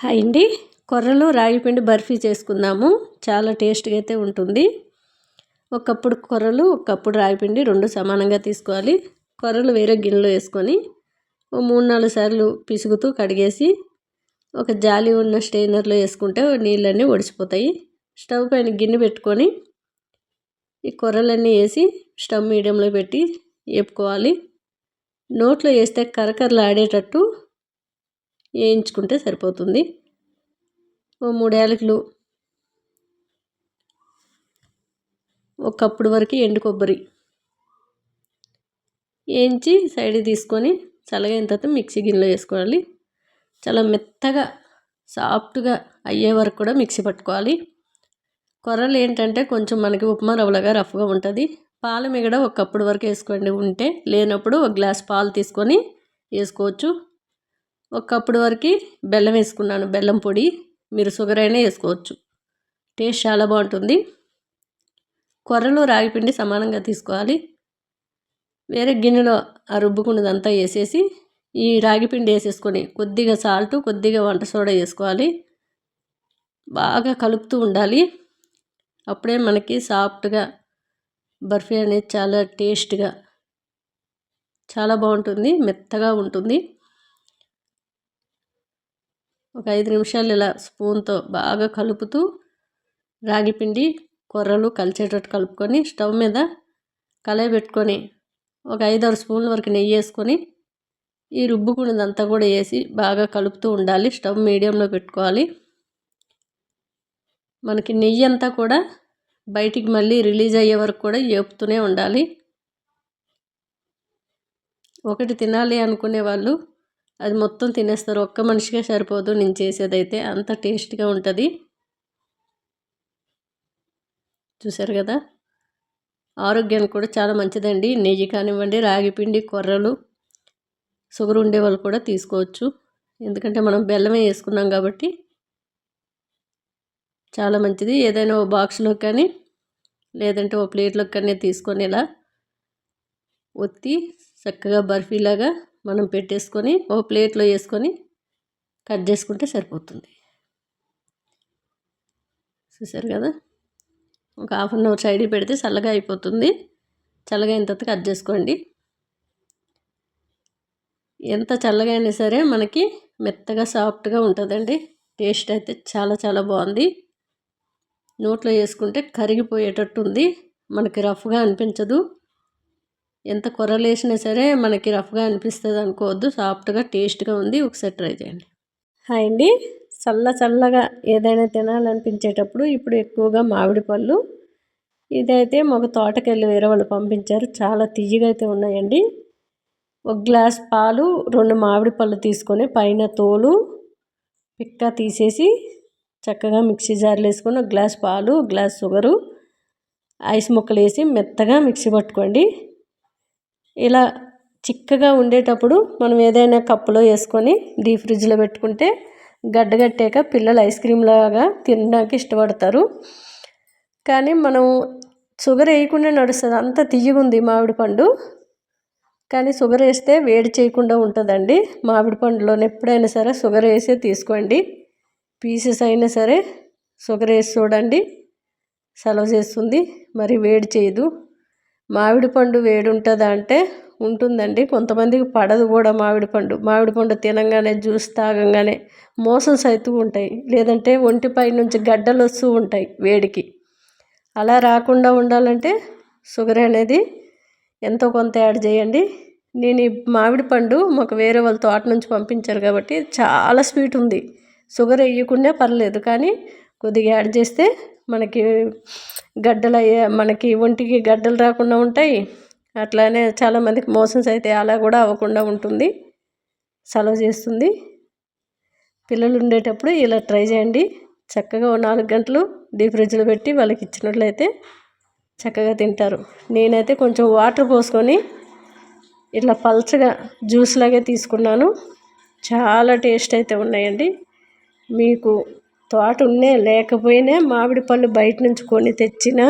Hi అండి. కొర్రలు రాగిపిండి బర్ఫీ చేసుకుందాము. చాలా టేస్ట్గా అయితే ఉంటుంది. ఒకప్పుడు కొర్రలు ఒకప్పుడు రాగిపిండి రెండు సమానంగా తీసుకోవాలి. కొర్రలు వేరే గిన్నెలో వేసుకొని ఓ మూడు నాలుగు సార్లు పిసుగుతూ కడిగేసి ఒక జాలి ఉన్న స్టెయినర్లో వేసుకుంటే నీళ్ళన్నీ ఒడిచిపోతాయి స్టవ్ పైన గిన్నె పెట్టుకొని ఈ కొర్రలన్నీ వేసి స్టవ్ మీడియంలో పెట్టి వేపుకోవాలి నోట్లో వేస్తే కరకరలు ఆడేటట్టు వేయించుకుంటే సరిపోతుంది. ఓ మూడు యాలకులు ఒక కప్పుడు వరకు ఎండు కొబ్బరి వేయించి సైడ్ తీసుకొని చల్లగైన తర్వాత మిక్సీ గిన్నెలో వేసుకోవాలి. చాలా మెత్తగా సాఫ్ట్గా అయ్యే వరకు కూడా మిక్సీ పట్టుకోవాలి. కొర్రలు ఏంటంటే కొంచెం మనకి ఉప్మా రవ్వలాగా రఫ్గా ఉంటుంది. పాల మిగడ ఒక కప్పుడు వరకు వేసుకోండి. ఉంటే లేనప్పుడు ఒక గ్లాస్ పాలు తీసుకొని వేసుకోవచ్చు. ఒక కప్పుడు వరకు బెల్లం వేసుకున్నాను. బెల్లం పొడి మీరు షుగర్ అయినా వేసుకోవచ్చు. టేస్ట్ చాలా బాగుంటుంది. కొర్రలు రాగిపిండి సమానంగా తీసుకోవాలి. వేరే గిన్నెలో ఆ రుబ్బుకున్నదంతా వేసేసి ఈ రాగిపిండి వేసేసుకొని కొద్దిగా సాల్ట్ కొద్దిగా వంట సోడా వేసుకోవాలి. బాగా కలుపుతూ ఉండాలి. అప్పుడే మనకి సాఫ్ట్గా బర్ఫీ అనేది చాలా టేస్ట్గా చాలా బాగుంటుంది మెత్తగా ఉంటుంది. ఒక ఐదు నిమిషాలు ఇలా స్పూన్తో బాగా కలుపుతూ రాగిపిండి కొర్రలు కలిసేటట్టు కలుపుకొని స్టవ్ మీద కళాయి పెట్టుకొని ఒక ఐదారు స్పూన్ల వరకు నెయ్యి వేసుకొని ఈ రుబ్బుకున్నదంతా కూడా వేసి బాగా కలుపుతూ ఉండాలి. స్టవ్ మీడియంలో పెట్టుకోవాలి. మనకి నెయ్యి అంతా కూడా బయటికి మళ్ళీ రిలీజ్ అయ్యే వరకు కూడా ఏపుతూనే ఉండాలి. ఒకటి తినాలి అనుకునే వాళ్ళు అది మొత్తం తినేస్తారు. ఒక్క మనిషిగా సరిపోదు. నేను చేసేదైతే అంత టేస్ట్గా ఉంటుంది. చూసారు కదా? ఆరోగ్యానికి కూడా చాలా మంచిదండి. నెయ్యి కానివ్వండి రాగిపిండి కొర్రలు షుగర్ ఉండే వాళ్ళు కూడా తీసుకోవచ్చు. ఎందుకంటే మనం బెల్లమే వేసుకున్నాం కాబట్టి చాలా మంచిది. ఏదైనా ఓ బాక్స్లో కానీ లేదంటే ఓ ప్లేట్లోకి కానీ తీసుకొని ఇలా ఒత్తి చక్కగా బర్ఫీలాగా మనం పెట్టేసుకొని ఓ ప్లేట్లో వేసుకొని కట్ చేసుకుంటే సరిపోతుంది. చూసారు కదా? ఒక హాఫ్ అన్ అవర్ సైడ్ పెడితే చల్లగా అయిపోతుంది. చల్లగా అయిన తర్వాత కట్ చేసుకోండి. ఎంత చల్లగా అయినా సరే మనకి మెత్తగా సాఫ్ట్గా ఉంటుందండి. టేస్ట్ అయితే చాలా చాలా బాగుంది. నోట్లో వేసుకుంటే కరిగిపోయేటట్టు ఉంది మనకి రఫ్గా అనిపించదు. ఎంత కొరలేసినా సరే మనకి రఫ్గా అనిపిస్తుంది అనుకోవద్దు సాఫ్ట్గా టేస్ట్గా ఉంది. ఒకసారి ట్రై చేయండి. హాయ్ అండి. చల్ల చల్లగా ఏదైనా తినాలనిపించేటప్పుడు ఇప్పుడు ఎక్కువగా మామిడి పళ్ళు. ఇదైతే మాకు తోటకెళ్ళి వేరే వాళ్ళు పంపించారు. చాలా తీయగా అయితే ఉన్నాయండి. ఒక గ్లాస్ పాలు రెండు మామిడి పళ్ళు తీసుకొని పైన తోలు పిక్క తీసేసి చక్కగా మిక్సీ జార్లో వేసుకొని ఒక గ్లాస్ పాలు గ్లాస్ షుగరు ఐస్ ముక్కలు వేసి మెత్తగా మిక్సీ పట్టుకోండి. ఇలా చిక్కగా ఉండేటప్పుడు మనం ఏదైనా కప్పులో వేసుకొని డీప్ ఫ్రిడ్జ్లో పెట్టుకుంటే గడ్డగట్టాక పిల్లలు ఐస్ క్రీమ్ లాగా తినడానికి ఇష్టపడతారు. కానీ మనం షుగర్ వేయకుండా నడుస్తుంది. అంత తీయగుంది మామిడి పండు. కానీ షుగర్ వేస్తే వేడి చేయకుండా ఉంటుందండి. మామిడి పండులోనే ఎప్పుడైనా సరే షుగర్ వేసే తీసుకోండి. పీసెస్ అయినా సరే షుగర్ వేసి చూడండి. సెలవు చేస్తుంది. మరి వేడి చేయదు. మామిడి పండు వేడి ఉంటుందా అంటే ఉంటుందండి. కొంతమందికి పడదు కూడా మామిడి పండు. మామిడి పండు తినగానే జ్యూస్ తాగంగానే మోషన్స్ అవుతూ ఉంటాయి. లేదంటే ఒంటిపై నుంచి గడ్డలు వస్తూ ఉంటాయి వేడికి. అలా రాకుండా ఉండాలంటే షుగర్ అనేది ఎంతో కొంత యాడ్ చేయండి. నేను ఈ మామిడి పండు మాకు వేరే వాళ్ళ తోట నుంచి పంపించారు కాబట్టి చాలా స్వీట్ ఉంది. షుగర్ వేయకుండా పర్లేదు కానీ కొద్దిగా యాడ్ చేస్తే మనకి గడ్డలు అయ్యే మనకి ఒంటికి గడ్డలు రాకుండా ఉంటాయి. అట్లానే చాలామందికి మోషన్స్ అయితే అలా కూడా అవ్వకుండా ఉంటుంది. సెలవు చేస్తుంది. పిల్లలు ఉండేటప్పుడు ఇలా ట్రై చేయండి. చక్కగా నాలుగు గంటలు డీప్ ఫ్రిడ్జ్లో పెట్టి వాళ్ళకి ఇచ్చినట్లయితే చక్కగా తింటారు. నేనైతే కొంచెం వాటర్ పోసుకొని ఇట్లా పల్చగా జ్యూస్ లాగే తీసుకున్నాను. చాలా టేస్ట్ అయితే ఉన్నాయండి. మీకు తోట ఉన్నే లేకపోయినా మామిడి పళ్ళు బయట నుంచి కొని తెచ్చిన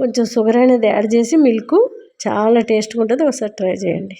కొంచెం షుగర్ అనేది యాడ్ చేసి మిల్క్ చాలా టేస్ట్గా ఉంటుంది. ఒకసారి ట్రై చేయండి.